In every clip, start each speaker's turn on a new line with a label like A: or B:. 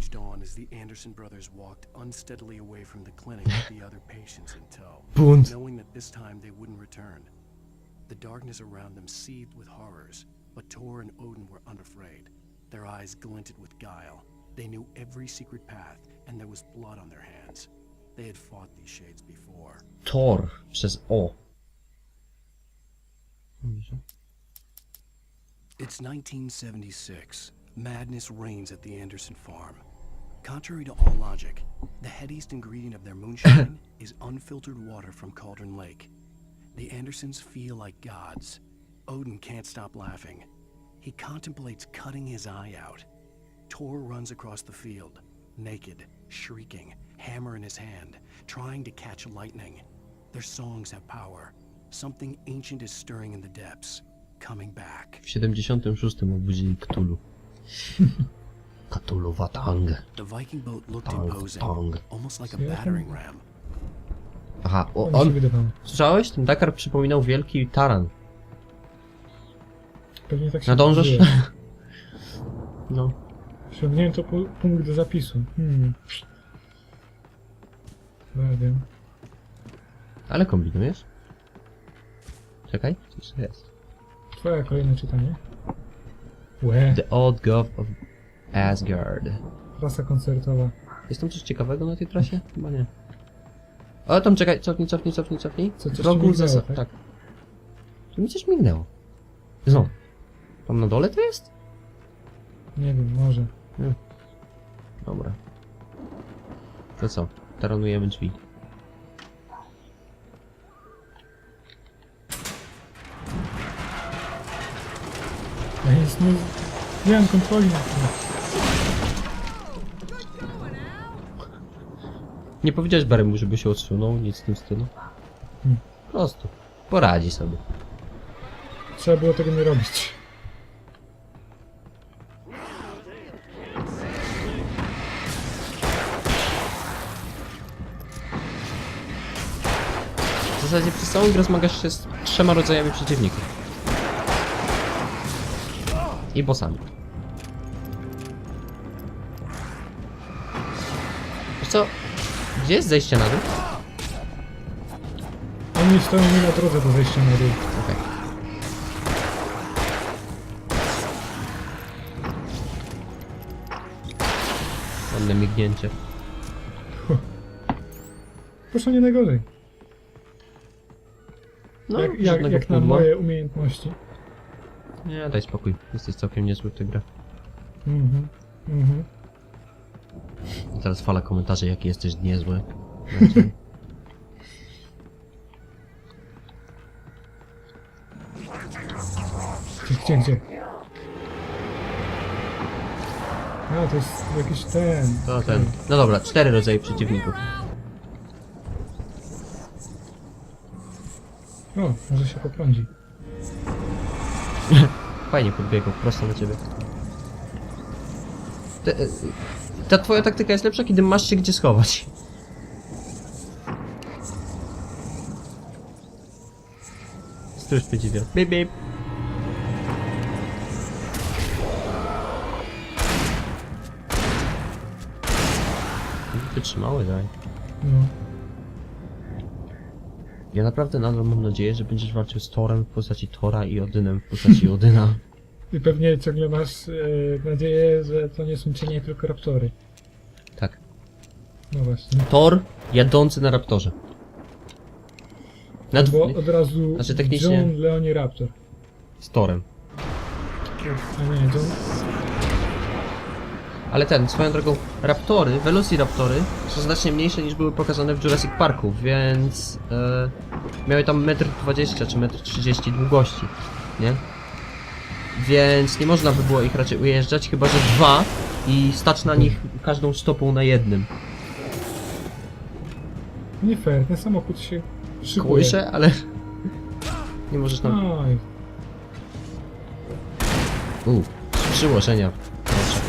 A: raged on as the Anderson brothers walked unsteadily away from the clinic with the other patients in tow, knowing that this time they wouldn't return. The darkness around them seethed with horrors, but Tor and Odin were unafraid. Their eyes glinted with guile. They knew every secret path, and there was blood on their hands. They had fought these shades before.
B: Tor przez O. Oh.
A: It's 1976. Madness reigns at the Anderson farm. Contrary to all logic, the headiest ingredient of their moonshine is unfiltered water from Cauldron Lake. The Andersons feel like gods. Odin can't stop laughing. He contemplates cutting his eye out. Tor runs across the field, naked, shrieking, hammer in his hand, trying to catch lightning. Their songs have power. Something ancient is stirring in the depths, coming back.
B: W 76 obudzili Cthulhu. Cthulhu Watang.
A: The Viking boat looked
B: Tong,
A: imposing,
B: tong.
A: almost like a
C: Yeah.
A: battering ram.
B: Aha, o,
C: On...
B: Słyszałeś? Ten Dakar przypominał wielki taran.
C: Pewnie tak się
B: Nadążysz?
C: dzieje.
B: No.
C: Osiągnięto pu- punkt do zapisu. Hmm. Radio.
B: Ale kombinujesz? Czekaj, coś jest.
C: Twoje kolejne czytanie. Łe,
B: The Old God of Asgard.
C: trasa koncertowa.
B: Jest tam coś ciekawego na tej trasie? Chyba nie. O, tam czekaj, cofnij, cofnij, cofnij, cofnij.
C: Co, coś ci mignęło,
B: zasa-
C: tak?
B: tak. Tu mi coś mignęło. Znowu. Tam na dole to jest?
C: Nie wiem, może.
B: Dobra. To co? Taranujemy drzwi.
C: Ja nic nie... Nie mam kontroli na tym.
B: Nie powiedziałeś Baremu, żeby się odsunął, nic w tym stylu.
C: Hmm.
B: Po prostu. Poradzi sobie.
C: Trzeba było tego nie robić.
B: W zasadzie przez całą grę zmagasz się z trzema rodzajami przeciwników. I bossami. Gdzie jest zejście na dół?
C: Oni stoją mi na drodze do wejścia na dół.
B: Okej. Ładne mignięcie.
C: Proszę nie najgorzej.
B: No,
C: jak jak,
B: żadnego
C: jak na
B: pudła.
C: moje umiejętności.
B: Nie, daj spokój. Jesteś całkiem niezły w tę grę.
C: Mhm. Mhm.
B: I teraz fala komentarzy, jaki jesteś niezły. Będzie.
C: Gdzie, gdzie? A, to jest jakiś ten.
B: To ten. No dobra, cztery rodzaje przeciwników.
C: O, może się poprądzi.
B: Fajnie podbiegł, prosto na ciebie. Te, e, ta twoja taktyka jest lepsza, kiedy masz się gdzie schować. Stróż przeciwia. Bip, bip. Wytrzymały, daj.
C: No.
B: Ja naprawdę nadal mam nadzieję, że będziesz walczył z Torem w postaci Tora i Odynem w postaci Odyna.
C: I pewnie ciągle masz e, nadzieję, że to nie są cienie, tylko raptory.
B: Tak.
C: No właśnie.
B: Thor jadący na raptorze. Nad...
C: Bo od razu
B: Znaczy technicznie-
C: John Leonie Raptor.
B: Z Torem.
C: A nie, John...
B: Ale ten, swoją drogą, raptory, velociraptory są znacznie mniejsze niż były pokazane w Jurassic Parku, więc e, miały tam 1,20 m czy 1,30 m długości, nie? Więc nie można by było ich raczej ujeżdżać, chyba że dwa i stać na nich każdą stopą na jednym.
C: Nie fair, ten samochód się szykuje.
B: Kołysze, ale nie możesz tam...
C: Oj,
B: U, przyłożenia. Proszę.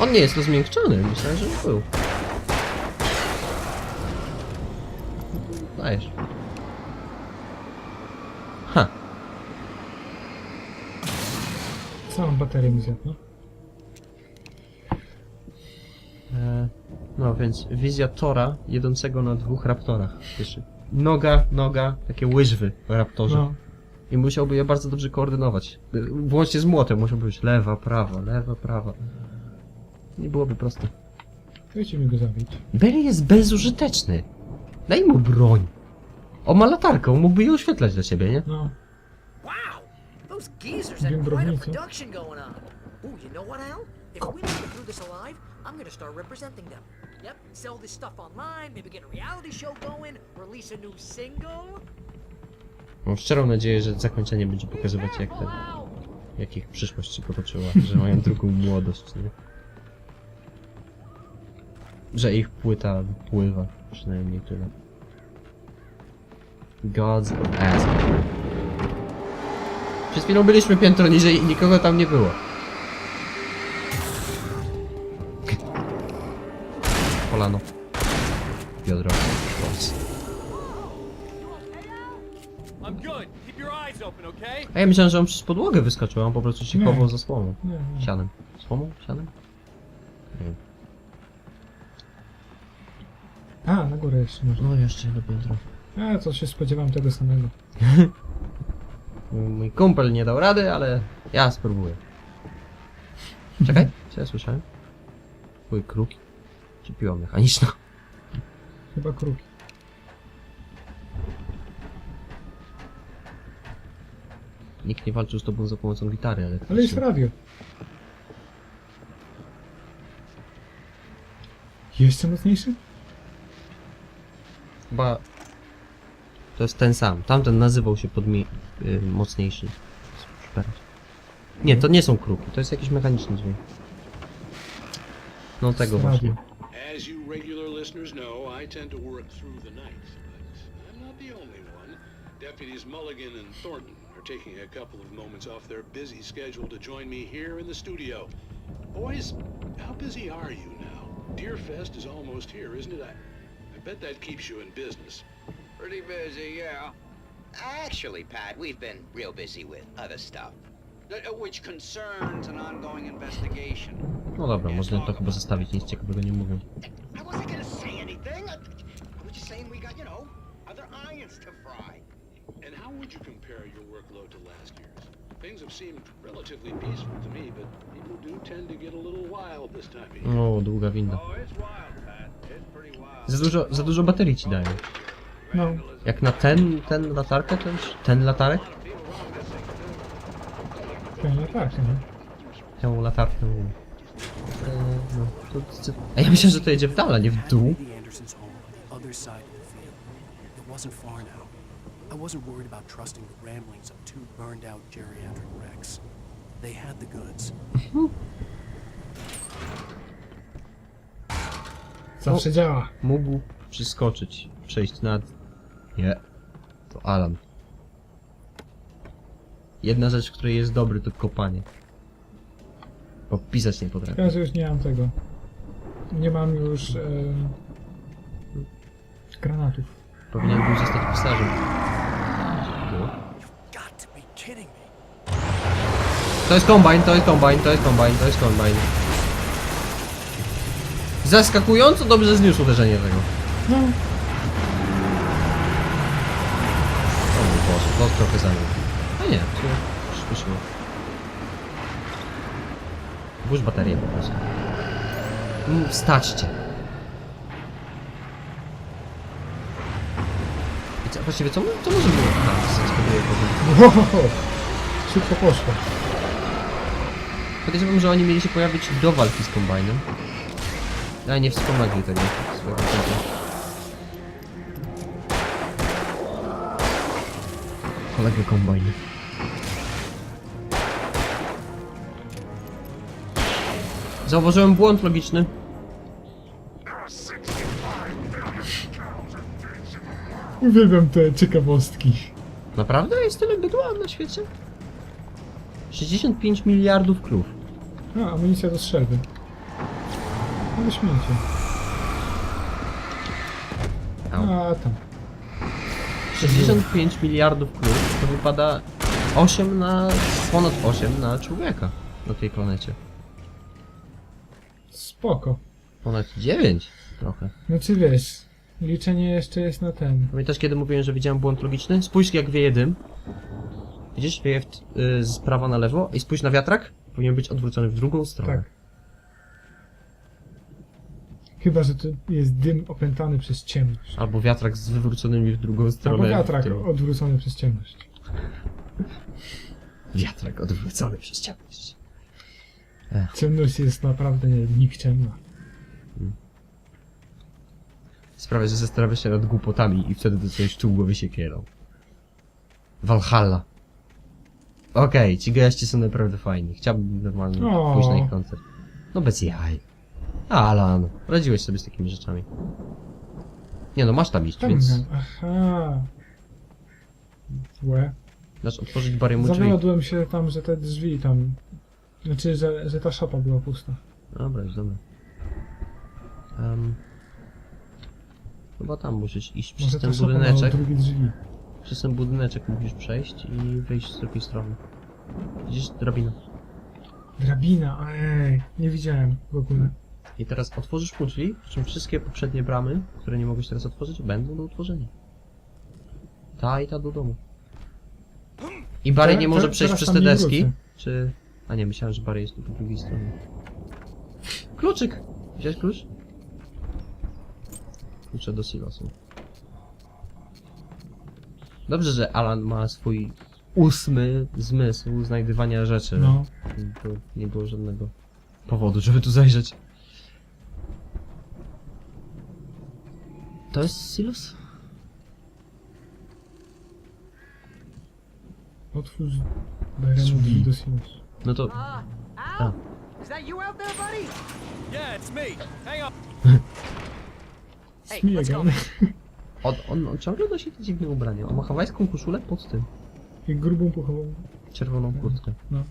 B: On nie jest rozmiękczony, myślałem, że był. Dajesz. Ha.
C: Całą baterię mi zjadł, no.
B: E, no więc wizja Tora jedącego na dwóch raptorach. Wiesz, noga, noga, takie łyżwy w raptorze.
C: No,
B: I musiałby je bardzo dobrze koordynować. Y, Włącznie z młotem musiałby być lewa, prawa, lewa, prawa. Nie byłoby proste.
C: dajcie mi go zabić.
B: Barry jest bezużyteczny. Daj mu broń. O, ma latarkę, on mógłby je oświetlać dla ciebie, nie?
C: No,
D: Wow, those geezers had quite a production going on. Ooh, you know what, Al? If we make it through this alive, I'm gonna start representing them. Yep, sell this stuff online, maybe get a reality show going, release a new single.
B: Mam szczerą nadzieję, że zakończenie będzie pokazywać jak ten,
D: Wow!
B: jak ich przyszłość się potoczyła, że mają drugą młodość, nie? Że ich płyta wypływa, przynajmniej tyle. God's ass. Przed chwilą byliśmy piętro niżej i nikogo tam nie było. Polano. Biodro. A ja myślałem, że on przez podłogę wyskoczył, a on po prostu się chował za słomą.
C: nie, nie.
B: Sianem. Słomą? Sianem? Nie wiem.
C: A, na górę jeszcze można.
B: No jeszcze jedno piętro.
C: A, to się spodziewam tego samego.
B: Mój kumpel nie dał rady, ale ja spróbuję. Czekaj, co ja słyszałem? Twój kruki? Czy piła mechaniczna?
C: Chyba kruki.
B: Nikt nie walczył z tobą za pomocą gitary, ale...
C: Ale jest radio. Jeszcze mocniejszy?
B: Chyba... To jest ten sam. Tamten nazywał się podmi... Y, mocniejszy. Nie, to nie są kruki, to jest jakiś mechaniczny dźwięk. No tego właśnie.
E: As you regular listeners know, I tend to work through the night, but I'm not the only one. Deputies Mulligan and Thornton are taking a couple of moments off their busy schedule to join me here in the studio. Boys, how busy are you now? Deerfest is almost here, isn't it? I, I bet that keeps you in business.
F: Pretty busy, yeah. Actually, Pat, we've been real busy with other stuff, uh, which concerns an ongoing investigation.
B: No dobra, można to chyba zostawić, nic ciekawego nie mówią.
F: I wasn't gonna say anything. I, I was just saying we got, you know, other irons to fry.
E: And how would you compare your workload to last year's? Things have seemed relatively peaceful to me, but people do tend to get a little wild this time of year.
B: O, długa winda.
G: Oh, it's wild, Pat. It's pretty wild.
B: Za dużo, za dużo baterii ci dają.
C: No,
B: Jak na ten, ten latarkę, to już ten latarek?
C: pewnie tak, nie?
B: Tę latarkę. Eee, no, to, to, a ja myślę, że to jedzie w dal, a nie w dół.
A: The Andersons' home on the other side of the field. It wasn't far now. I wasn't worried about trusting the ramblings of two burned out geriatric wrecks. They had the goods.
C: Zawsze działa.
B: Mógł przeskoczyć, przejść nad... Nie. To Alan. Jedna rzecz, w której jest dobry, to kopanie. Bo pisać nie potrafi.
C: Teraz już nie mam tego. Nie mam już granatów.
B: Powinien był zostać pisarzem.
A: To
B: jest kombajn, to jest kombajn, to jest kombajn, to jest kombajn. Zaskakująco dobrze zniósł uderzenie tego.
C: No,
B: O to trochę za nim. A nie, się przyspieszyło. Włóż baterię po prostu. Mm, Wstaćcie. I co, właściwie co, co może było? A, zaskakuję powiem.
C: wow, szybko poszło.
B: Podejrzewam, że oni mieli się pojawić do walki z kombajnem. Ale nie wspomagli tego swojego tempa. Kolega kombajn. Zauważyłem błąd logiczny.
C: Uwielbiam te ciekawostki.
B: Naprawdę jest tyle bydła na świecie? 65 miliardów krów.
C: A, amunicja do strzelby. Ale śmiecie. A, tam.
B: 65 miliardów krów to wypada 8 na... ponad 8 na człowieka. na tej planecie.
C: Spoko.
B: Ponad 9 trochę.
C: Znaczy wiesz, liczenie jeszcze jest na ten.
B: Pamiętasz kiedy mówiłem, że widziałem błąd logiczny? Spójrz jak wieje dym. Widzisz? Wieje w, y, z prawa na lewo i spójrz na wiatrak. Powinien być odwrócony w drugą stronę.
C: Tak. Chyba, że to jest dym opętany przez ciemność.
B: Albo wiatrak z wywróconymi w drugą stronę.
C: Albo wiatrak odwrócony przez ciemność.
B: Wiatrak odwrócony przez ciemność.
C: Ciemność jest naprawdę nikczemna.
B: Sprawia, że zastanawiasz się nad głupotami i wtedy dostajesz czuł głowy siekierą. Valhalla. Okej, ci goście są naprawdę fajni. Chciałbym normalnie
C: O.
B: pójść na ich koncert. No bez jaj. Alan, radziłeś sobie z takimi rzeczami. Nie no, masz tam iść,
C: Tam,
B: więc...
C: aha. Łe.
B: Dasz otworzyć bariemu drzwi.
C: Zawiodłem się tam, że te drzwi tam... Znaczy, że, że ta szopa była pusta.
B: Dobra, już dobra. Um, chyba tam musisz iść przez
C: Może ta
B: ten
C: miała
B: budyneczek.
C: drugie drzwi.
B: Przez ten budyneczek musisz przejść i wyjść z drugiej strony. Widzisz drabinę.
C: Drabina, ej, nie widziałem w ogóle.
B: I teraz otworzysz mu drzwi, przy czym wszystkie poprzednie bramy, które nie mogłeś teraz otworzyć, będą do otworzenia. Ta i ta do domu. I Barry nie może
C: te-
B: przejść przez te deski. Czy... A nie, myślałem, że Barry jest tu po drugiej stronie. Kluczyk! Wziąłeś klucz? Klucze do silosu. Dobrze, że Alan ma swój ósmy zmysł znajdywania rzeczy.
C: No.
B: To nie było żadnego powodu, żeby tu zajrzeć. To jest silos?
C: Otwórz Beremu drzwi do silosu.
B: No to... Oh.
D: Al? Is that you out there, buddy?
G: Yeah, it's me. Hang on.
D: Hey, let's go.
B: On, on, on ciągle nosi te dziwne ubrania. On ma hawajską koszulę pod tym.
C: I grubą puchową.
B: Czerwoną kurtkę.
C: No.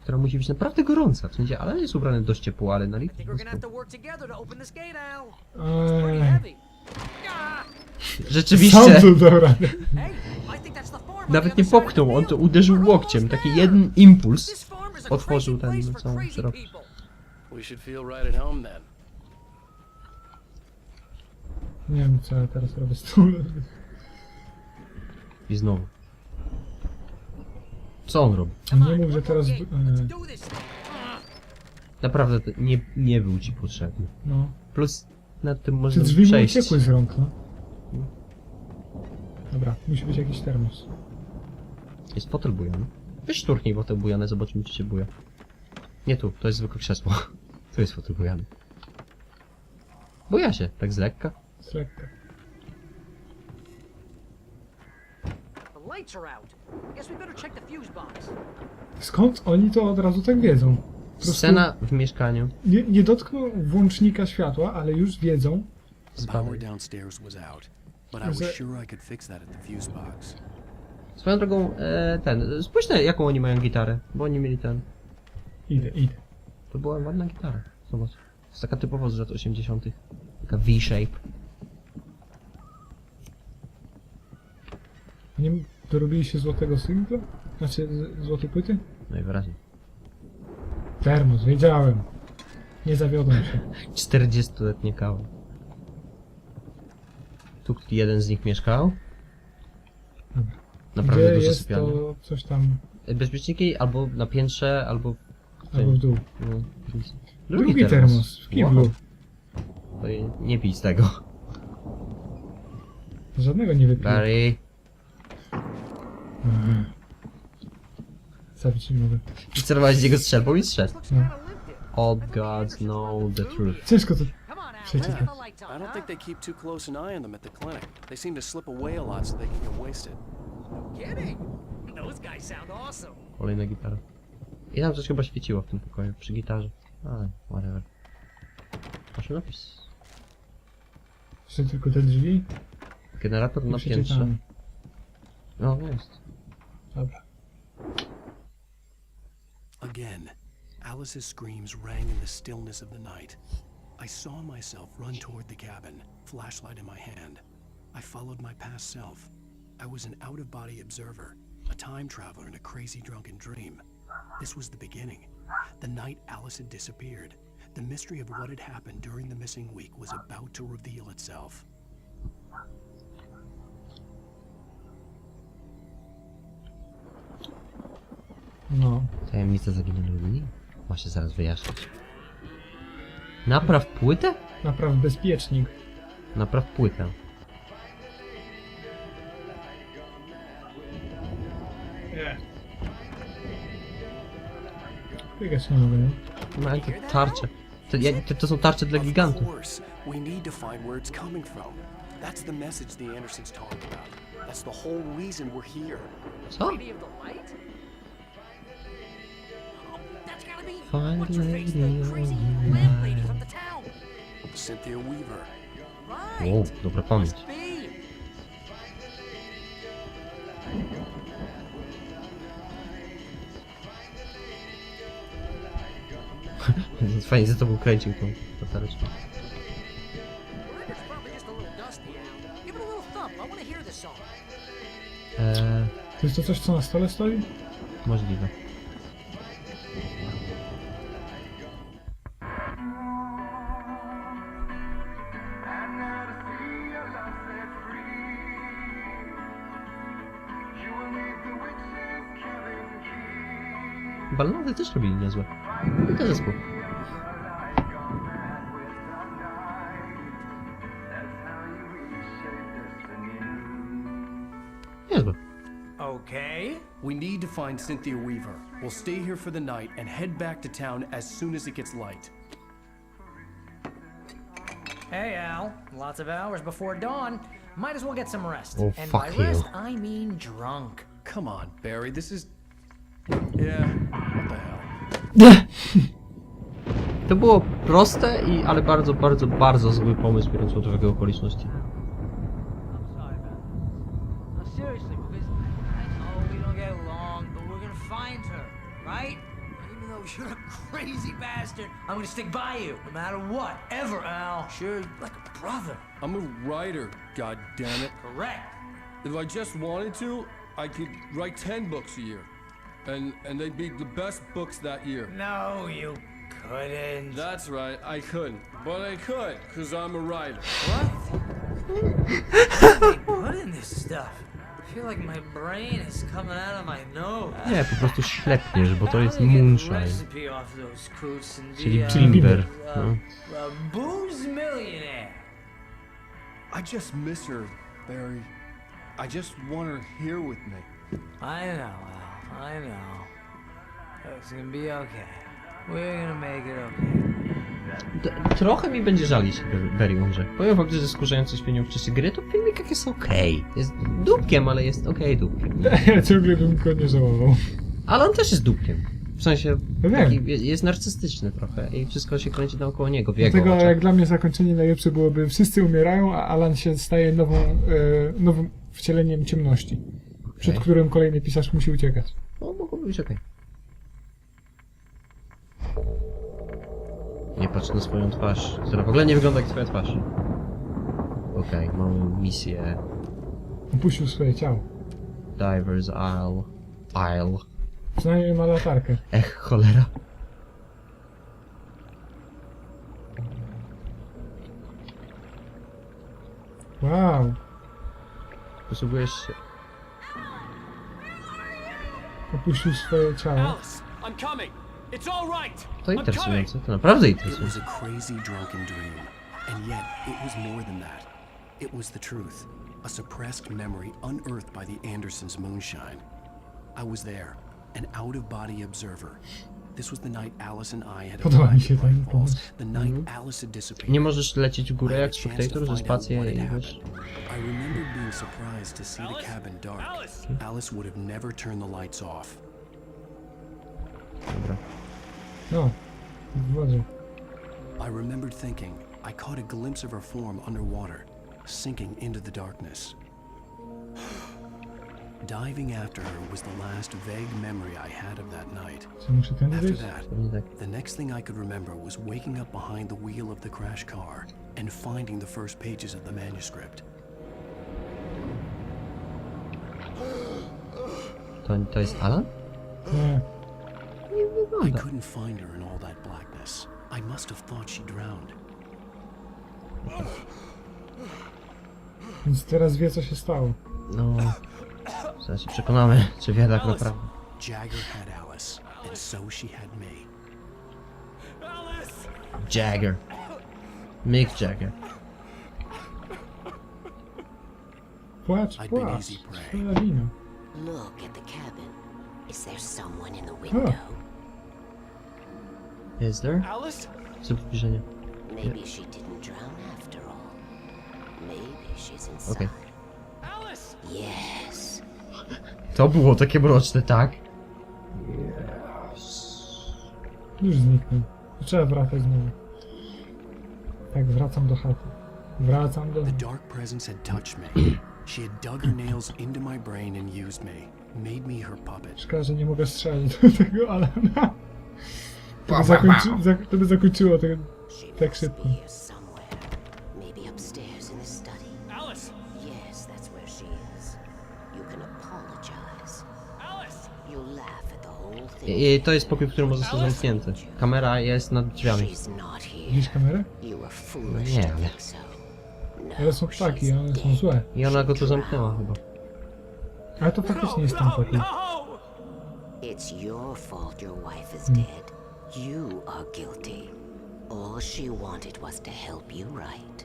B: Która musi być naprawdę gorąca. W sensie, ale jest ubrany dość ciepło, ale na
D: I think we're gonna have to work together to open this gate, Al. It's pretty
C: Eee.
D: heavy.
B: Rzeczywiście!
C: Tu
B: Nawet nie popchnął, on to uderzył łokciem. Taki jeden impuls. Otworzył ten
D: for
B: całą
D: crazy
B: szerokość.
D: people.
A: We should feel right at home then.
C: Nie wiem, co ja teraz robię z tą...
B: I znowu. Co on robi?
C: Nie mów, że teraz... E.
B: Naprawdę to nie, nie był ci potrzebny.
C: no.
B: Plus nad tym
C: Czy
B: można
C: drzwi mu
B: przejść.
C: uciekły z rąk, no? Dobra, musi być jakiś termos.
B: Jest fotel bujany. Weź szturchnij fotel bujany, zobaczymy czy się buja. Nie tu, to jest zwykłe krzesło. Tu jest fotel bujany. Buja się, tak z lekka.
C: Z lekka.
D: The lights are out. Guess we better check the fuse box.
C: Skąd oni to od razu tak wiedzą? Prostu
B: Scena w mieszkaniu
C: Nie, nie dotkną włącznika światła, ale już wiedzą.
B: z
A: The power
B: babą.
A: downstairs was out, but I was
C: Is it-
A: sure I could fix that at the fuse box.
B: Swoją drogą, e, ten, spójrz na jaką oni mają gitarę, bo oni mieli ten.
C: Idę, idę.
B: To była ładna gitara, zobacz. To jest taka typowo z lat 80. Taka V-shape.
C: Nie dorobili się złotego singla? Znaczy z- złotej płyty?
B: Najwyraźniej.
C: Termos, wiedziałem. Nie zawiodłem się.
B: 40-letnie kawy. Tu jeden z nich mieszkał.
C: Dobra.
B: Naprawdę
C: Gdzie
B: duże
C: jest
B: sypialnie.
C: to coś tam,
B: Bezpieczniki albo na piętrze, albo w
C: albo w dół.
B: No,
C: Drugi, termos. w kiblu.
B: Wow. Nie- pij z tego.
C: Żadnego nie wypiłem.
B: Barry.
C: Mhm. Zabić nie mogę.
B: Celowałeś z niego strzelbą i.
D: Looks
C: No.
B: All gods know the truth.
C: Ciężko to...
D: Let's
C: tak.
A: I
D: on,
A: don't think they keep too close an eye on them at the clinic. They seem to slip away a lot so they can get wasted.
D: Kidding. Those guys sound awesome.
B: Kolejna gitara. I tam coś chyba świeciło w tym pokoju, przy gitarze. Ale, whatever. Masz napis.
C: Jeszcze tylko te drzwi
B: Generator
C: i
B: na piętrze.
C: przeczytamy.
B: No, jest.
C: Dobra.
A: Again, Alice's screams rang in the stillness of the night. I saw myself run toward the cabin, flashlight in my hand. I followed my past self. I was an out of body observer, a time traveler in a crazy drunken dream. This was the beginning. the night Alice had disappeared. The mystery of what had happened during the missing week was about to reveal itself.
C: No.
B: Tajemnica zaginionej linii? Ma się zaraz wyjaśnić. Napraw płytę?
C: Napraw bezpiecznik.
B: Napraw płytę.
C: Nie. Biegać nie mogę, nie?
B: No ale to tarcze. To, ja, to, to są tarcze dla gigantów.
A: course, we need to find where it's coming from. That's the message the Andersons talked about. That's the whole reason we're here.
B: Co?
D: Lady of the Light? What's face,
B: Lady
D: the
B: of
D: crazy
B: the
D: lamp lady
B: Light.
D: from the town.
A: Cynthia Weaver.
D: Right.
B: Wow, dobra pamięć.
D: Must be.
B: Fajnie za tobą kręcił tą latareczkę.
D: The record's probably just a little dusty, Al. Give it a little thump. I want to hear this song.
B: Eee,
C: To jest to coś, co na stole stoi?
B: możliwe. Niezłe.
D: Okay.
A: We need to find Cynthia Weaver. We'll stay here for the night and head back to town as soon as it gets light.
D: Hey, Al. Lots of hours before dawn. Might as well get some rest.
B: Oh,
D: and
B: fuck
D: by
B: you.
D: rest, I mean drunk.
A: Come on, Barry, this is. Yeah, what the hell?
B: To było proste, i, ale bardzo, bardzo, bardzo zły pomysł, biorąc pod uwagę okoliczności.
H: Crazy bastard, I'm gonna stick by you, no matter what, ever, Al. Sure, like a brother.
G: I'm a writer, god damn it.
H: Correct.
G: If I just wanted to, I could write 10 books a year. And and they'd be the best books that year.
H: No, you couldn't.
G: That's right, I couldn't. But I could, because I'm a writer.
H: What? they put in this stuff? I feel like my brain is coming out of my nose.
B: Nie, po prostu ślepniesz, bo to jest
H: How do they get
B: moonshine.
H: recipe off those coots and
B: Czyli
H: be, uh,
B: Timber.
H: uh,
B: No.
H: booze millionaire.
G: I just miss her, Barry. I just want her here with me.
H: I know, Al. I know. It's gonna be okay. We're gonna make it okay.
B: T- Trochę mi będzie żalić, że Barry umrze. Powiem fakt, że skurzający śpienią w czasie gry, to filmik jak jest okej. Jest dupkiem, ale jest okej dupkiem.
C: Ja ciągle bym go nie żałował.
B: Ale on też jest dupkiem. W sensie,
C: Ja wiem.
B: taki, je- jest narcystyczny trochę i wszystko się kręci naokoło niego, w jego
C: Dlatego
B: oczach.
C: jak dla mnie zakończenie najlepsze byłoby wszyscy umierają, a Alan się staje nową, e, nowym wcieleniem ciemności. Przed
B: Okej.
C: którym kolejny pisarz musi uciekać.
B: No, mogłoby być okej. Nie patrz na swoją twarz, która w ogóle nie wygląda jak twoja twarz. Okej, mamy misję
C: Opuścił swoje ciało.
B: Divers Isle. Isle.
C: Przynajmniej ma latarkę.
B: Ech, cholera.
C: Wow.
B: Posługujesz się...
C: Opuścił swoje ciało.
G: Alice, I'm coming. It's all right.
B: To interesujące, to naprawdę
A: It was
B: interesujące.
A: a crazy, drunken dream. And yet, it was more than that. It was the truth. A suppressed memory unearthed by the Andersons' moonshine. I was there, an out of body observer. This was the night Alice and I had
C: Podoba mi
A: arrived
C: się
A: at
C: ten
A: Bright Falls.
C: pomysł.
A: The night mhm. Alice had disappeared.
B: Nie możesz lecieć w
A: I
B: górę
A: had a
B: jak
A: chance to
B: Spectator, że
A: find out
B: spację i
A: had
B: wiesz...
A: I remembered being surprised to see the cabin dark.
G: Alice?
A: Alice would have never turned the lights off.
B: Dobra.
C: No. W wodzie.
A: I remembered thinking I caught a glimpse of her form underwater, sinking into the darkness. Diving after her was the last vague memory I had of that night.
C: Co muszę tędy
A: After
C: wyjść?
A: that,
B: Pewnie tak.
A: the next thing I could remember was waking up behind the wheel of the crash car and finding the first pages of the manuscript.
B: To, to jest Alan?
C: Nie.
B: Nie wygląda.
A: couldn't find her in all that blackness. I must have thought she drowned.
C: Więc teraz wie, co się stało.
B: No... Zaraz się przekonamy, czy wie tak naprawdę.
A: Jagger had Alice, and so she had me.
B: Jagger. Mick Jagger.
C: Płacz,
A: I'd been
C: płacz.
A: easy prey.
C: Twoja wina.
I: Look at the cabin. Is there someone in the window?
B: Is there?
G: Alice?
B: Zrób zbliżenie.
I: Maybe she didn't drown after all. Maybe she's inside.
B: Okay.
G: Alice!
I: Yes.
B: To było takie mroczne, tak?
C: Już zniknął. Trzeba wracać znowu. Tak, wracam do chaty. Wracam do...
A: The dark presence had touched me. She had dug her nails into my brain and used me, made me her puppet.
C: Szkoda, że nie mogę strzelić do tego Alana. To by, zakończy... zak- to by zakończyło ten tak szybko.
B: I, I to jest pokój, który może zostać zamknięty. Kamera jest nad drzwiami.
C: Widzisz kamerę?
I: Foolish
B: Nie, ale-.
I: No,
C: Ale są ptaki, one są złe.
B: I ona go tu zamknęła chyba.
C: Ale to faktycznie jest ten pokój.
G: No!
I: It's your fault your wife is
C: Hmm.
I: dead. You are guilty. All she wanted was to help you right.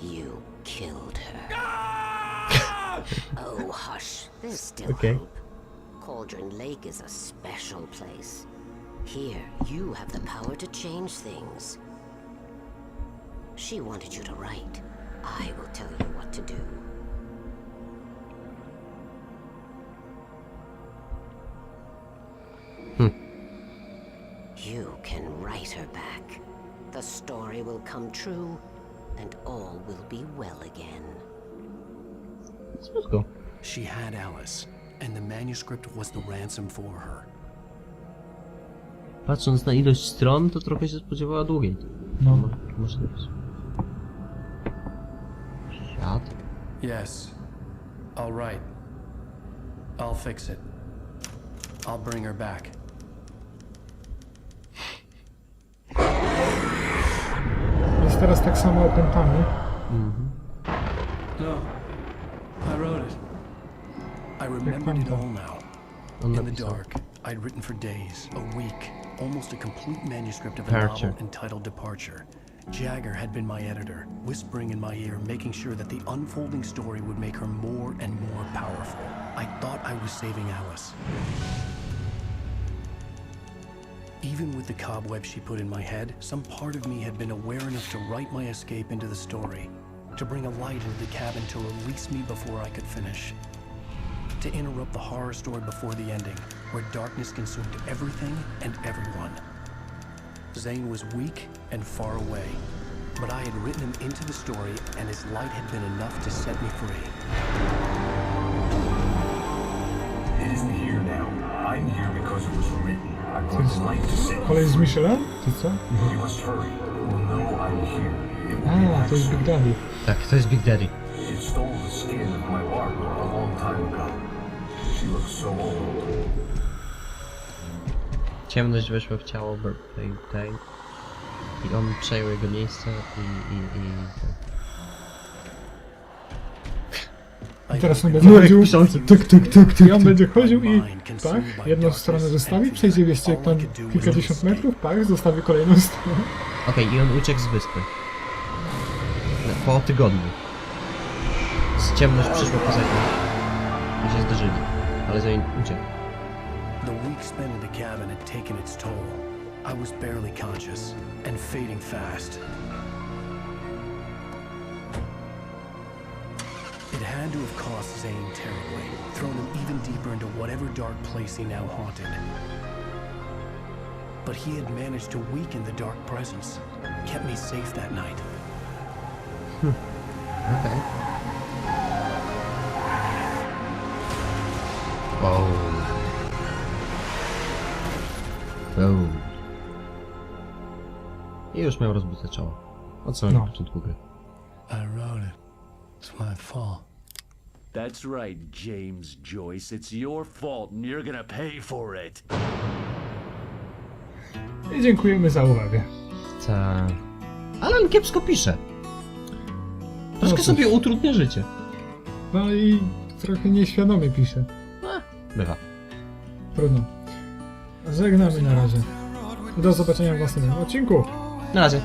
I: You killed her. oh, hush. There's still
B: Okay.
I: hope. Cauldron Lake is a special place. Here, you have the power to change things. She wanted you to write. I will tell you what to do. You can write her back. The story will come true, and all will be well again.
B: Spoko.
A: She had Alice, and the manuscript was the ransom for her.
B: Patrząc na ilość stron, to trochę się spodziewała długiej.
C: No.
B: Mo- Może być. Świat?
A: Yes. All right. I'll fix it. I'll bring her back.
C: Jest teraz tak samo opętany.
A: No. I wrote it. I remembered it all now.
B: On
A: In the dark, I'd written for days, a week, almost a complete manuscript of a novel entitled Departure. Jagger had been my editor, whispering in my ear, making sure that the unfolding story would make her more and more powerful. I thought I was saving Alice. Even with the cobweb she put in my head, some part of me had been aware enough to write my escape into the story, to bring a light into the cabin to release me before I could finish to interrupt the horror story before the ending, where darkness consumed everything and everyone. Zane was weak and far away, but I had written him into the story, and his light had been enough to set me free.
J: It isn't here now. I'm here because it was written.
C: Kolej z
J: free.
C: Michelin? Czy co? A, to jest Big Daddy.
B: Tak, to jest Big Daddy.
J: It stole the skin of my Barbara a long time ago. She looks so old.
B: Ciemność weszła w ciało Birthday Day. I on przejął jego miejsce i... i, i...
C: I teraz on będzie chodził... Tyk, tyk, tyk, tyk, I on będzie chodził i... Pach, jedną stronę zostawi, przejdzie
A: I
C: tam kilkadziesiąt metrów, pach, zostawi kolejną stronę.
B: Okej, i on uciekł z wyspy. Po tygodniu. Z ciemność przyszła poza nim. I się zderzyli. Ale Zane uciekł.
A: The week spent in the cabin had taken its toll. I was barely conscious and fading fast. It had to have cost Zane terribly, thrown him even deeper into whatever dark place he now haunted. But he had managed to weaken the dark presence, kept me safe that night.
B: Okej. Wow. Wow. I już miał rozbite czoło. Od samego
C: No.
B: początku gry.
A: My fault.
K: That's right, James Joyce. It's your fault, and you're gonna pay for it.
C: I dziękujemy za uwagę.
B: Ta... Alan kiepsko pisze. Troszkę
C: cóż.
B: sobie utrudnia życie.
C: No i trochę nieświadomie pisze.
B: Bywa.
C: Trudno. Żegnamy na razie. Do zobaczenia w następnym odcinku.
B: Na razie.